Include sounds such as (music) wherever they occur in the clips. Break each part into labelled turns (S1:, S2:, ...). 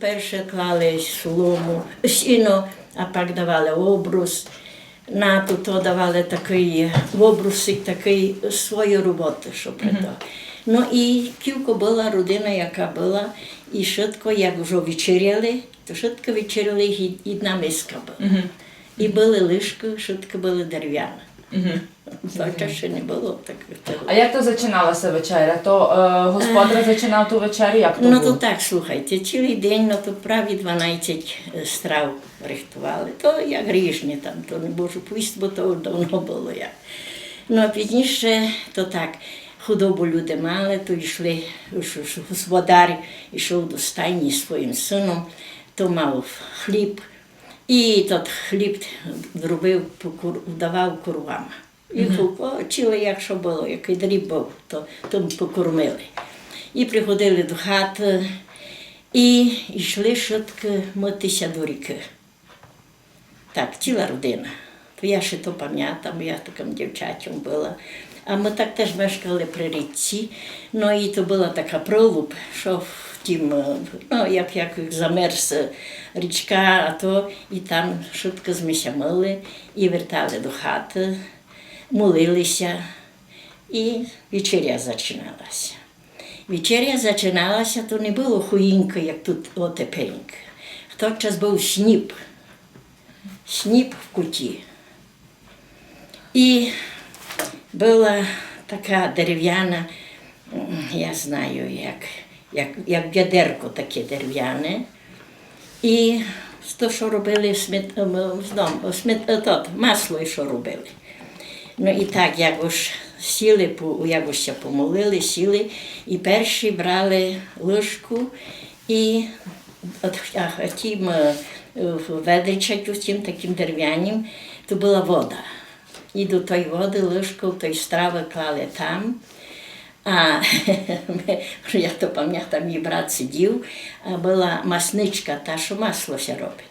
S1: Перше клали солому, сіно, а пак давали обрус. На то, то давали такий обрусик, такий свою роботу, що придав. Ну і кілько була родина, яка була, і швидко, як вже вечеряли, то швидко вечеряли і одна миска була. І були лишки, швидко були дерев'яні. Завтра ще не було того.
S2: А як то зачиналася вечеря? То е, господар зачинав ту вечерю, як то
S1: Ну
S2: було?
S1: то так, слухайте, цілий день, ну то праві 12 страв рихтували. То як ріжні там, то не можу повісти, бо то давно було як. Ну а пізніше то так, худобу люди мали, то йшли, що- що господар йшов до стайні зі своїм сином, то мав хліб, і тот хліб зробив, покур- давав курвам. І почили, якщо було, який дріб був, то, то покормили. І приходили до хати і йшли швидко митися до ріки. Так, ціла родина. То я ще то пам'ятаю, я таким дівчатям була. А ми так теж мешкали при річці. Ну і то була така пролуб, що е, ну, як, як замерз річка, а то і там швидко змися мили і вертали до хати, молилися, і вечеря починалася. Вечеря починалася, то не було хуїнка, як тут отепенька. В той час був сніп. Сніп в куті. І була така дерев'яна, я знаю, як, як, як бядерко таке дерев'яне. І то, що робили сміт, ем, сміт, е, тот, масло, що робили. Ну і так, як ж сіли, по- як ось помолили, сіли, і перші брали ложку і а, тим е, ведричать, таким дерев'яним, то була вода. І до тої води ложку, тої страви клали там. А (laughs) я то пам'ятаю, мій брат сидів, а була масничка, та, що масло ся робить.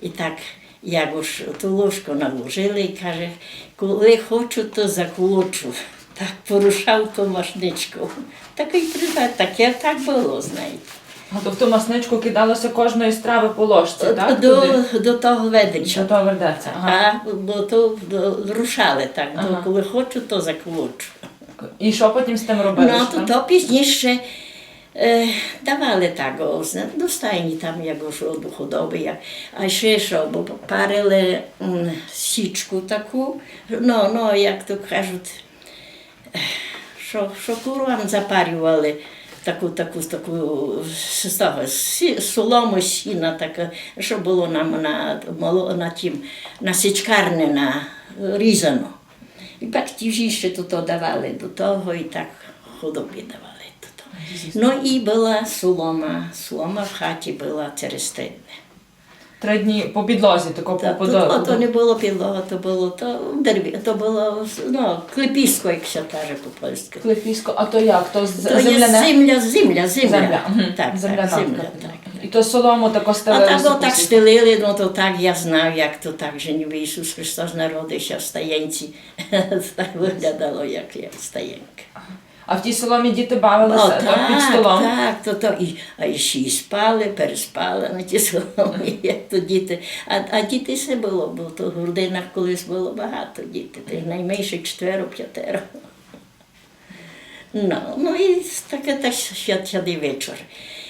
S1: І так, як уж ту ложку наложили і каже, коли хочу, то заколочу. (laughs) Так порушав ту машничку. Такий привет, таке так було, знаєте.
S2: А то в ту масничку кидалося кожної страви по ложці, так?
S1: До,
S2: Туди?
S1: до того
S2: Що
S1: ведрича.
S2: то вердеться? Ага.
S1: А бо то до- рушали так, то
S2: Ага.
S1: коли хочу, то заколочу.
S2: І що потім з тим робили?
S1: Ну, то, то пізніше давали так о, зна- до стайні там як що до худоби. Як. А ще що, бо парили м, січку таку, ну, ну, як то кажуть, е, що, що курвам запарювали. Таку, таку, таку з того, сі- солому сіна, таке, що було нам на, мало- на, тім, на січкарні на різано. І так ті ще тут давали до того, і так худобі давали до того. Ну і була солома. Солома в хаті була через три дні.
S2: Три дні по підлозі, тако по
S1: Та, тут,
S2: подолу.
S1: а то не було підлога, то було то дереві, то було ну, клепісько, як се каже по-польськи.
S2: Клепісько, а то як? То з
S1: То є
S2: земляне?
S1: земля, земля, земля.
S2: Земля. мгм.
S1: Так,
S2: Земляна
S1: так, земля, так.
S2: І то солому тако
S1: А
S2: стелили.
S1: так, то так стелили, ну то так я знав, як то так же ніби Ісус Христос народився в стаєнці. (laughs) Так виглядало, як, як стаєнка.
S2: А в тій соломі діти бавилися
S1: О,
S2: так, під столом.
S1: так, то, то, і, а ще і спали, переспали на ті соломі, (laughs) як то діти. А, а діти все було, бо то в грудинах колись було багато дітей, й найменше четверо, п'ятеро. Ну, ну і таке так святий вечір.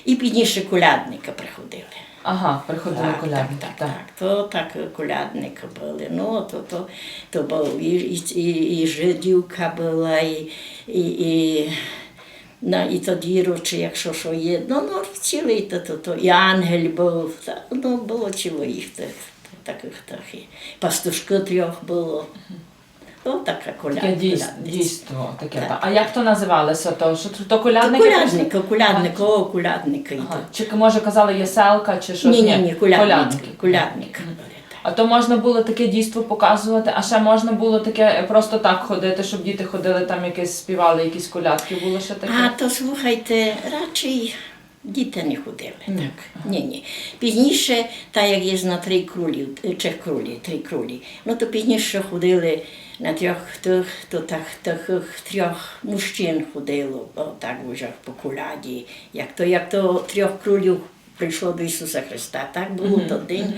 S1: І пізніше колядника приходили.
S2: Ага, приходили
S1: Так,
S2: колядники.
S1: так, так, так. То так колядники були. Ну, то, то, то був і, і, і, і жидівка була, і, і, і, ну, і тоді рочі, якщо що є. Ну, ну цілий то, то, то, і ангель був. Та, ну, було тих, таких таких. Пастушки трьох було. Ну, така коляд,
S2: Таке дійс- дійство таке.
S1: Так.
S2: та. А як то називалося? То, що, то
S1: То
S2: колядники?
S1: колядника, колядника, о, колядника. і
S2: Ага.
S1: то.
S2: Чи може казали єселка, чи щось?
S1: Ні, ні, ні, колядник.
S2: Колядники.
S1: колядник.
S2: А то можна було таке дійство показувати, а ще можна було таке просто так ходити, щоб діти ходили там якісь співали, якісь колядки. Було ще таке.
S1: А то слухайте, радше діти не ходили. Так. Ні, ні. Пізніше, так як є на три крулі, чех крулі, три крулі, ну то пізніше ходили на трьох тих, то так, таких трьох мужчин ходило, так вже по коляді. Як то, як то трьох крулів прийшло до Ісуса Христа. Так було той день,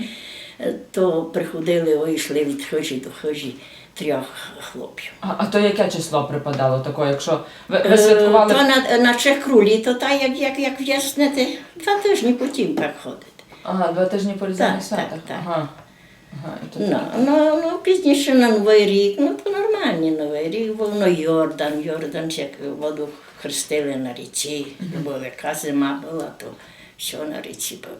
S1: Е, то приходили, о, йшли від хожі до хожі трьох хлопців.
S2: А, а то яке число припадало таке, якщо ви, ви
S1: Е,
S2: святкували?
S1: То на, на Чехрулі, то так, як, як, як в'яснити, два тижні потім так ходити.
S2: Ага, два тижні по різдвяних
S1: Так,
S2: святах.
S1: так, так.
S2: Ага. Ага, і то
S1: Ну,
S2: так.
S1: ну, ну, пізніше на Новий рік, ну то нормальний Новий рік, був ну, Йордан, Йордан, як воду хрестили на ріці, бо яка зима була, то все на ріці було.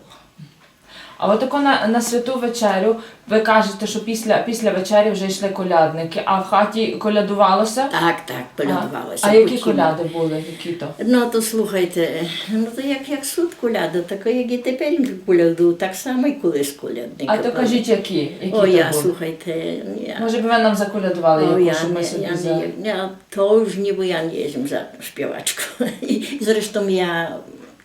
S2: А от тако на, на святу вечерю ви кажете, що після, після вечері вже йшли колядники, а в хаті колядувалося?
S1: Так, так,
S2: А, а які коляди були? Які то?
S1: Ну, то слухайте, ну то як, як суд коляду, так як і тепер коляду, так само і колись колядника.
S2: А то кажіть, які? які
S1: О,
S2: то
S1: я,
S2: були?
S1: слухайте, я...
S2: Може б ви нам заколядували
S1: О,
S2: яку,
S1: ja
S2: щоб ми собі
S1: ja
S2: за...
S1: ale żebym tak po prostu z- zaśpiewała, to nie, nie budu podać. Nie budu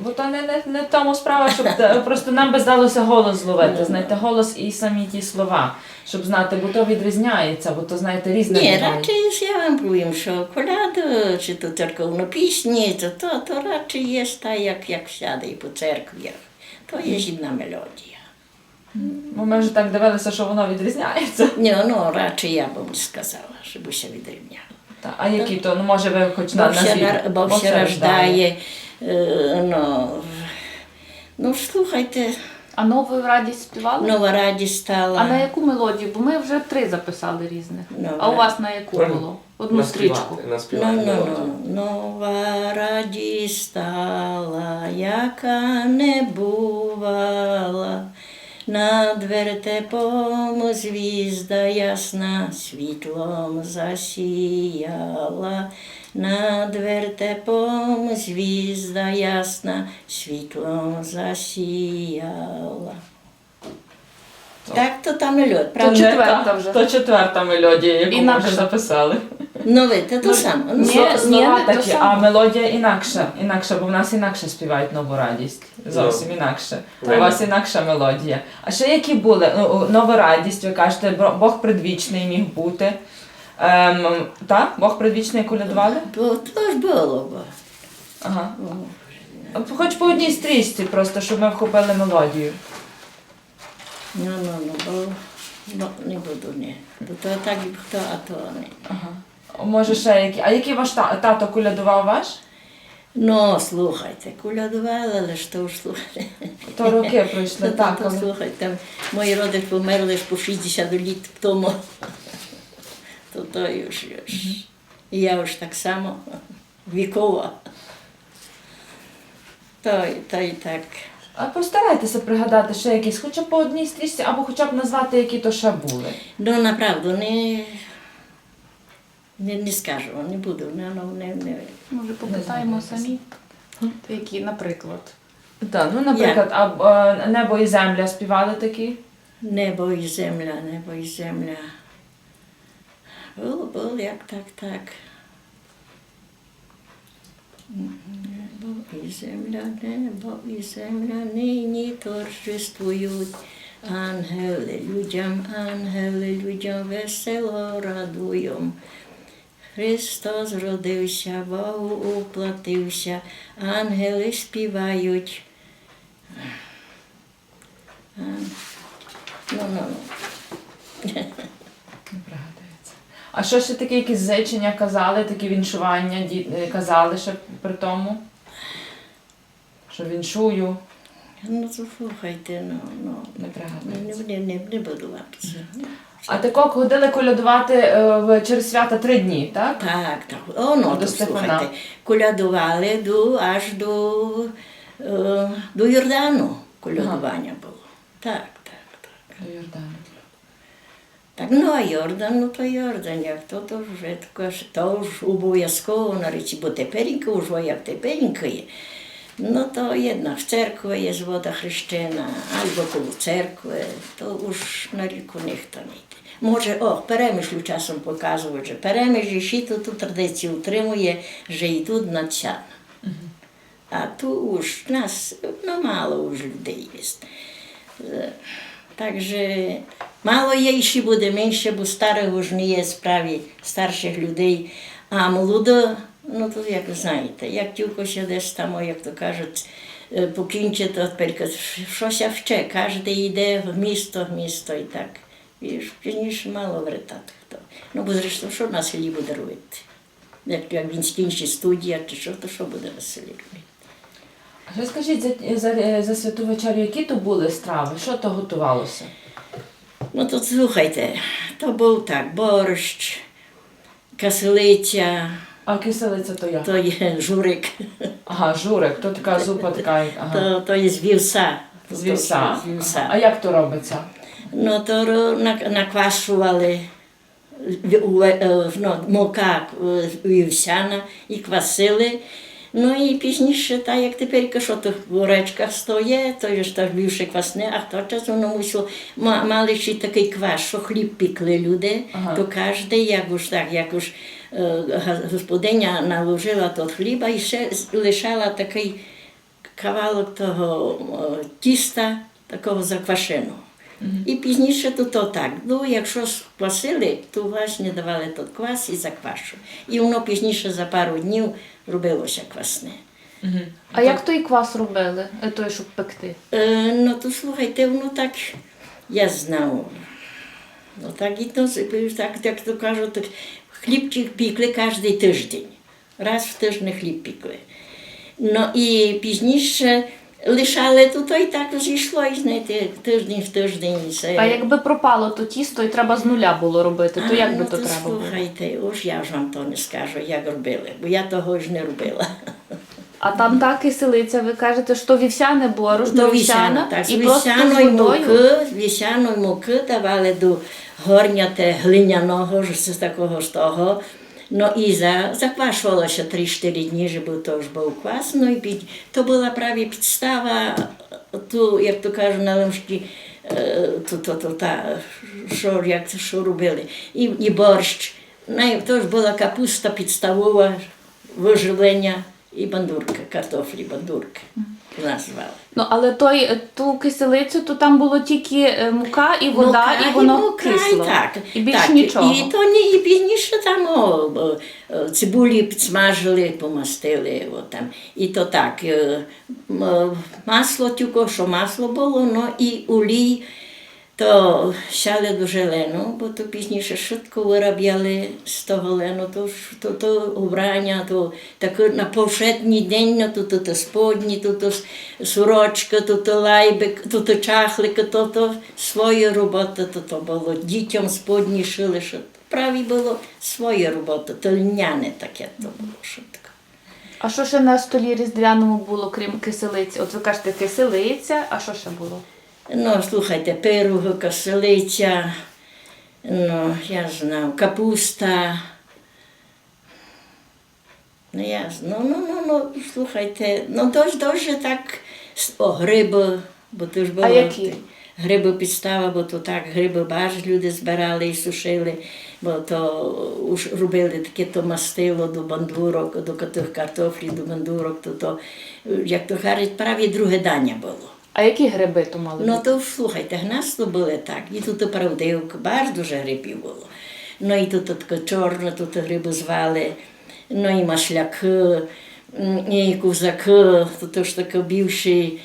S2: Бо то
S1: не,
S2: не, не в тому справа, щоб просто нам би здалося голос зловити. Знаєте, голос і самі ті слова, щоб знати, бо то відрізняється, бо то знаєте різне.
S1: Ні,
S2: буває.
S1: радше я вам повім, що коляда, чи то церковну пісні, то, то, то радше є та, як, як сяде і по церквях. То є одна мелодія.
S2: Бо ми вже так дивилися, що воно відрізняється.
S1: Ні, ну, радше я б сказала, щоб усе відрівняло.
S2: А які то, ну може ви хоч на
S1: ще ще рождає. Е, Ну, ну, слухайте,
S3: А нову радість співали?
S1: нова радість стала.
S3: А на яку мелодію? Бо ми вже три записали різних.
S1: Нова.
S3: а у вас на яку було? Одну стрічку.
S1: Ну,
S4: Наспівати
S1: ну,
S4: мелодію.
S1: ну, нова радість стала, яка не бувала. Над вертепом звізда ясна світлом засіяла. Над вертепом звізда ясна світлом засіяла. Так, то там і льот,
S2: То
S3: четверта
S2: та-
S3: вже.
S2: То четверта мелодія, яку ми вже записали.
S1: Ну, ви, це то саме. Ну,
S3: ні.
S2: Слова-
S3: ні,
S2: Слова
S3: не то
S2: такі,
S3: саме.
S2: а мелодія інакша, інакша, бо в нас інакше співають нову радість. Зовсім інакше. У вас інакша мелодія. А ще які були? Ну, о, нова радість, ви кажете, бро- Бог предвічний міг бути. Ем, так? Бог предвічний колядували?
S1: Бо то ж було. Бо.
S2: Ага. Хоч по одній стрічці, просто, щоб ми вхопили мелодію.
S1: Ну, ну, ну, бо ну, не буду, ні. Бо то так і хто, а то не.
S2: Ага. Може ще які. А який ваш та- тато колядував ваш?
S1: Ну, слухайте, колядували, але ж то ж слухайте.
S2: То роки пройшли,
S1: То,
S2: так.
S1: то,
S2: але-
S1: слухайте, мої родичі померли ж по 60 літ тому. То то już. І я ж так само вікова. То, й- то і так.
S2: А постарайтеся пригадати ще якісь, хоча б по одній стрічці, або хоча б назвати, які то ще були.
S1: Ну, направду, не, не, не скажу, не буду. Не, ну, не, не.
S3: Може, попитаємо самі, які, наприклад.
S2: Так, ну, наприклад, а е, небо і земля співали такі.
S1: Небо і земля, небо і земля. Було, було, як так, так. Небо і земля, небо і земля нині торжествують. Ангели людям, ангели людям весело радують. Христос родився, Богу уплатився, ангели співають. Ну, ну, ну.
S2: А що ще таке, якісь зичення казали, такі віншування е, казали ще при тому? Що віншую,
S1: Ну, слухайте, ну, ну.
S2: не
S1: Не,
S2: пригадується.
S1: не, не, не буду вам це.
S2: А тако ходили колядувати е, в- через свята три дні, так?
S1: Так, так. О, ну,
S2: До
S1: то
S2: Стефана.
S1: слухайте. Колядували до, аж до, е, до Йордану колядування було. Так, так, так.
S2: До Йордану.
S1: Так, ну а Йордан, ну то Йордан, як то, то вже таке, ж- то ж обов'язково на речі, бо теперенька уже як теперенька є. Ну то jedna w cerkwie jest woda chryszczyna, albo koło cerkwy, to już na rynku niech to nie idzie. Може, о, перемишлю часом показують, що переміж ще ту, ту традицію утримує, що йдуть на цян. А tu už нас no málo už людей є. Е, Takže мало є ще буде менше, бо старих už не є справі старших людей. А молодо, ну то як знаєте, як тільки ще десь там, як то кажуть, е, покінчить, то тепер щось вче, кожен йде в місто, в місто і так. І пізніше мало вертати хто. Ну, бо зрештою, що на селі буде робити? Як, як він скінчить студія чи що, то що буде на селі робити?
S2: Скажіть за, за, за святу вечерю, які то були страви? Що то готувалося?
S1: Ну то слухайте, то був так, борщ, каселиця,
S2: А киселиця то як?
S1: то є журик,
S2: Ага, журик, то така зупа така. Ага.
S1: то, то є вівса.
S2: З вівса.
S1: З вівса.
S2: А як то робиться?
S1: Ну то на- наквашували в- у- е, ну, мука е, вівсяна і квасили. Ну і пізніше, так як тепер, що то в речках стоїть, то ж так більше квасне, а хто час воно мусило, ма- мали ще такий квас, що хліб пікли люди,
S2: Ага.
S1: то кожен, як уж так, як уж господиня наложила тот хліба і ще лишала такий кавалок того е, тіста, такого заквашеного. І пізніше то, то так. Ну, якщо квасили, то власне давали тот квас і заквашу. І воно пізніше за пару днів робилося квасне.
S3: А як той квас робили, е, той, щоб пекти?
S1: Е, ну то слухайте, воно так, я знав. Ну так і то, так, як то кажуть, так, хлібчик пікли кожен тиждень. Раз в тиждень хліб пікли. Ну і пізніше лишали тут, то і так зійшло, і знаєте, тиждень в тиждень. Це...
S3: А якби пропало то тісто і треба з нуля було робити, то як
S1: ну,
S3: би
S1: то,
S3: то треба було?
S1: Слухайте, уж я ж вам то не скажу, як робили, бо я того ж не робила.
S3: А там та киселиця, ви кажете, що вівсяне борошно,
S1: До
S3: вівсяна,
S1: так,
S3: і просто з
S1: вівсяної муки, вівсяної муки давали до горняте глиняного ж з такого ж того. Ну і за, заквашувалося 3-4 дні, щоб то ж був квас. Ну і під, то була праві підстава, ту, як то кажуть на лимшки, е, то, то, то, та, що, як, це, що робили. І, і борщ. Най, то ж була капуста підставова, виживлення і бандурка, картофлі, бандурки назвали.
S3: Ну але той е, ту киселицю, то там було тільки е, мука і вода,
S1: Мука,
S3: і воно
S1: мука,
S3: кисло.
S1: І, так,
S3: і більш
S1: так,
S3: нічого.
S1: І то не і пізніше там о, о, о, цибулі підсмажили, помастили. О, там. І то так. е, м, е, Масло тільки, що масло було, ну і олій. То сяли дуже лену, бо то пізніше швидко виробляли з того лену, то, то, то убрання, то таке на повшетній день, ну, то, то, то сподні, то, то с- сорочка, то, то лайбик, то, то чахлики, то, то своя робота, то, то було дітям сподні шили, що праві було своя робота, то льняне таке то було швидко.
S3: А що ще на столі різдвяному було, крім киселиці? От ви кажете, киселиця, а що ще було?
S1: Ну, слухайте, пируги, каселиця, ну, я знав, капуста. Ну, я знаю, ну, ну, ну, слухайте, ну, дуже, дуже так, о, гриби, бо то ж було.
S3: які?
S1: Гриби підстава, бо то так, гриби баж люди збирали і сушили, бо то уж робили таке то мастило до бандурок, до тих картофлів, до бандурок, то, то як то кажуть, праві друге дання було.
S3: А які гриби то мали?
S1: Ну то слухайте, гнасло було так. І тут правдивка, баж дуже грибів було. Ну і тут таке чорне, тут гриби звали, ну і машляки, і кузаки, тут ж таке більші,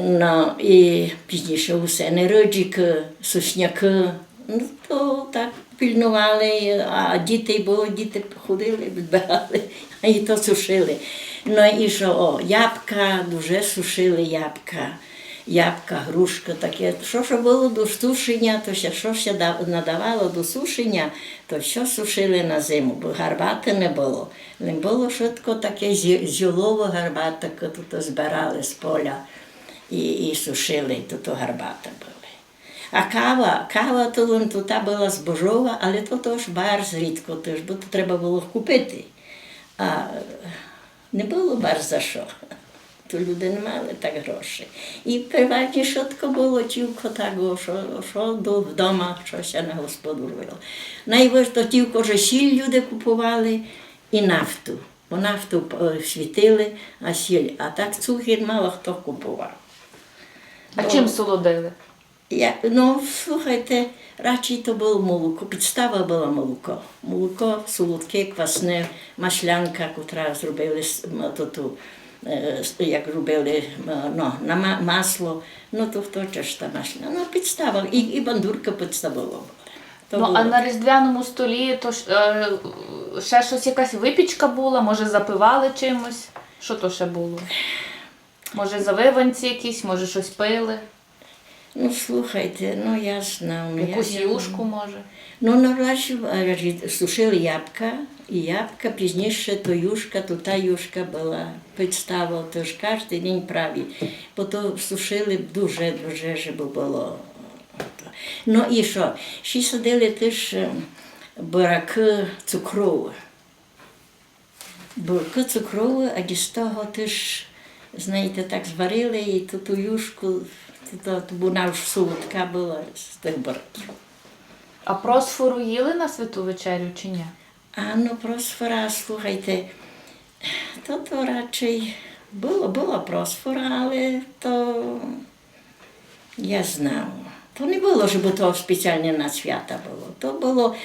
S1: ну і пізніше усе нероджики, сушняки. Ну то так пильнували, а діти було, діти ходили, відбирали, а і то сушили. Ну і що, о, ябка, дуже сушили ябка ябка, грушка, таке. Що ж було до сушення, то ще що ще надавало до сушення, то все сушили на зиму, бо гарбати не було. Не було швидко таке зі- зілова гарбата, тут збирали з поля і, і сушили, тут гарбата були. А кава, кава то, та була збожова, але то теж барз рідко, теж, бо то треба було купити. А не було барз за що. То люди не мали так грошей. І переважні швидко було тільки того, що, що до вдома щось на господу робило. Найважче то тільки вже сіль люди купували і нафту. Бо нафту е, світили, а сіль, а так цукір мало хто купував.
S3: А чим солодили?
S1: Я, ну, слухайте, радше то було молоко. Підстава була молоко. Молоко, солодке, квасне, маслянка, котра зробили ту, як робили ну, на масло, ну то хто ж та масляна. Ну, підстава, і, і бандурка підставова була. То
S3: Ну, а на різдвяному столі то е, ще щось якась випічка була, може запивали чимось? Що то ще було? Може завиванці якісь, може щось пили,
S1: Ну, слухайте, ну я знав. ну,
S3: якусь
S1: я-
S3: юшку може.
S1: Ну, на наші сушили ябка, і ябка, пізніше то юшка, то та юшка була підстава, то ж кожен день праві. Бо то сушили дуже, дуже, щоб було. Ну і що? Ще садили теж е, бураки цукрові. Бураки цукрові, а з того теж, знаєте, так зварили і ту, ту юшку, вона ж солодка була з тих бураків.
S3: А просфору їли на святу вечерю чи ні?
S1: А ну просфора, слухайте, то, то радший було, було просфора, але то я знав. То не було, щоб то спеціально на свята було. То було,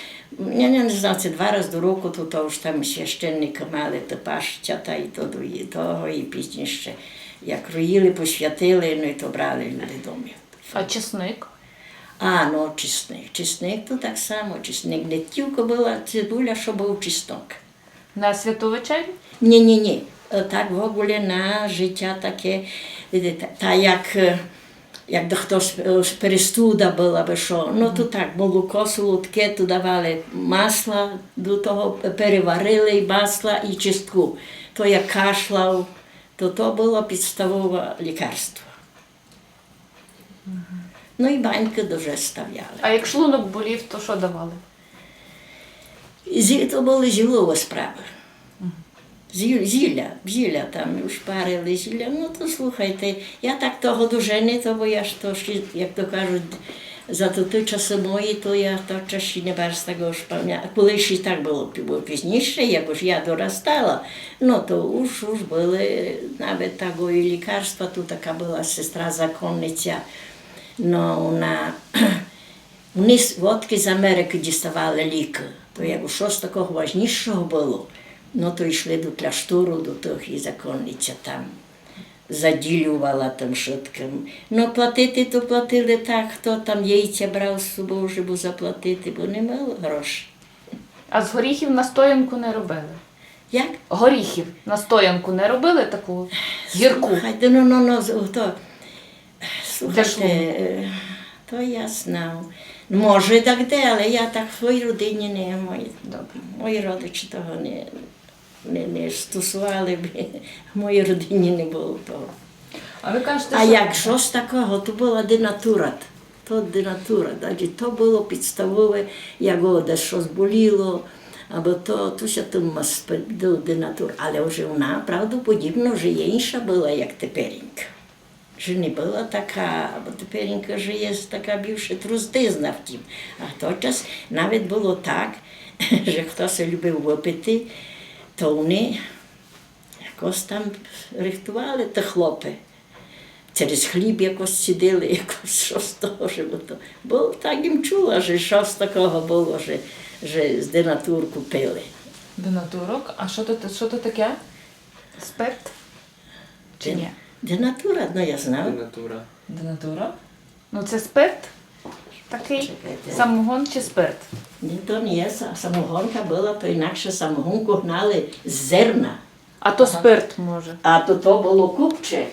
S1: я не знаю, це два рази до року, то, то ж там священники мали то пащата і то і того, і пізніше. Як роїли, посвятили, ну і то брали домів.
S3: А чесник?
S1: А, ну, чесник. Чесник то так само, чесник. Не тільки була цибуля, що був чеснок.
S3: На святу вечерю?
S1: Ні, ні, ні. Так в на життя таке, та як, е, як до хтось е, перестуда була би що. Ну то так, молоко солодке, то давали масла, до того переварили і масла і чистку. То як кашлав, то то було підставове лікарство. Ну і баньки дуже ставляли.
S3: А як шлунок болів, то що давали?
S1: Зі, то були зілова справа. Зілля, зілля, зілля там шпарили зілля. Ну то слухайте, я так того дуже не, то бо я ж то, як то кажуть, за то ті часи мої, то я то час ще не без того ж пам'ятаю. Коли ще так було, пізніше, як ж я доростала, ну то уж, уж були навіть того і лікарства, тут така була сестра законниця. Ну, вона вони з водки з Америки діставали ліки. То як щось такого важнішого було, ну то йшли до кляштуру, до тих і законниця там заділювала там шуткам. Ну, платити то платили так, хто там яйця брав з собою, щоб заплатити, бо не мало грошей.
S3: А з горіхів настоянку не робили.
S1: Як?
S3: Горіхів настоянку не робили таку гірку.
S1: Слухайте, ну, ну, ну, то, слухайте, е, то я знав. Може, так де, але я так в своїй родині не мої, мої родичі того не, не, не стосували б. В моїй родині не було того.
S2: А ви кажете,
S1: А
S2: що
S1: як щось такого, то була денатура. То денатура, навіть то було підставове, як десь щось боліло, або то, то ще там до. Але вже вона, правдоподібно, вже є інша була, як теперінька. Вже не була така, бо теперінька вже є така більше труздизна втім. А в той час навіть було так, (laughs) що хтось любив випити, то вони якось там рихтували ті хлопи через хліб якось сиділи, якось щось того, щоб. Бо так їм чула, що щось такого було, що, що з денатурку пили.
S2: денатурок, а що то, що то таке?
S3: Спирт? Чи ні?
S1: Денатура, ну я знав.
S4: Натура.
S2: Денатура?
S3: Ну це спирт? Такий
S1: Чекайте.
S3: самогон чи спирт?
S1: Ні, то не є самогонка була, то інакше самогонку гнали з зерна.
S3: А то спирт може.
S1: А то то було купче.